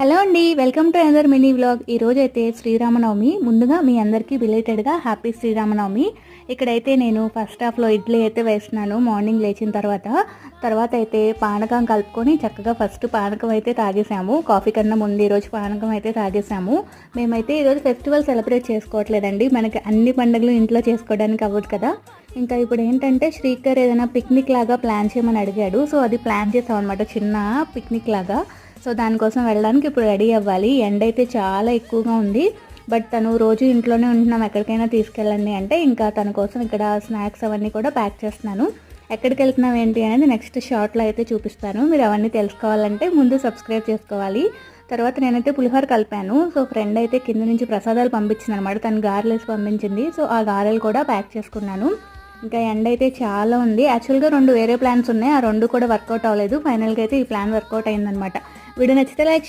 Hello అండి welcome to another mini vlog ఈ రోజు అయితే శ్రీరామనవమి. ముందుగా మీ అందరికీ బిలేటెడ్గా హ్యాపీ శ్రీరామనవమి. ఇక్కడైతే నేను ఫస్ట్ హాఫ్లో ఇడ్లీ అయితే వేస్తున్నాను మార్నింగ్ లేచిన తర్వాత. తర్వాత అయితే పానకం కలుపుకొని చక్కగా ఫస్ట్ పానకం అయితే తాగేసాము. కాఫీ కన్నా ముందు ఈరోజు పానకం అయితే తాగేసాము. మేమైతే ఈరోజు ఫెస్టివల్ సెలబ్రేట్ చేసుకోవట్లేదండి. మనకి అన్ని పండుగలు ఇంట్లో చేసుకోవడానికి అవ్వదు కదా. ఇంకా ఇప్పుడు ఏంటంటే శ్రీకర్ ఏదైనా పిక్నిక్ లాగా ప్లాన్ చేయమని అడిగాడు. సో అది ప్లాన్ చేసాం అనమాట చిన్న పిక్నిక్ లాగా. సో దానికోసం వెళ్ళడానికి ఇప్పుడు రెడీ అవ్వాలి. ఎండ అయితే చాలా ఎక్కువగా ఉంది. బట్ తను రోజు ఇంట్లోనే ఉంటున్నాం. ఎక్కడికైనా తీసుకెళ్ళండి అంటే ఇంకా తన కోసం ఇక్కడ స్నాక్స్ అవన్నీ కూడా ప్యాక్ చేస్తున్నాను. ఎక్కడికి వెళ్తున్నాం ఏంటి అనేది నెక్స్ట్ షార్ట్లో అయితే చూపిస్తాను. మీరు అవన్నీ తెలుసుకోవాలంటే ముందు సబ్స్క్రైబ్ చేసుకోవాలి. తర్వాత నేనైతే పులిహోర కలిపాను. సో ఫ్రెండ్ అయితే కింద నుంచి ప్రసాదాలు పంపించింది అనమాట తను గారెలేసి పంపించింది. సో ఆ గారెలు కూడా ప్యాక్ చేసుకున్నాను. ఇంకా ఎండ అయితే చాలా ఉంది. యాక్చువల్గా రెండు వేరే ప్లాన్స్ ఉన్నాయి. ఆ రెండు కూడా వర్కౌట్ అవ్వలేదు. ఫైనల్గా అయితే ఈ ప్లాన్ వర్కౌట్ అయిందనమాట వీడియో నచ్చితే లైక్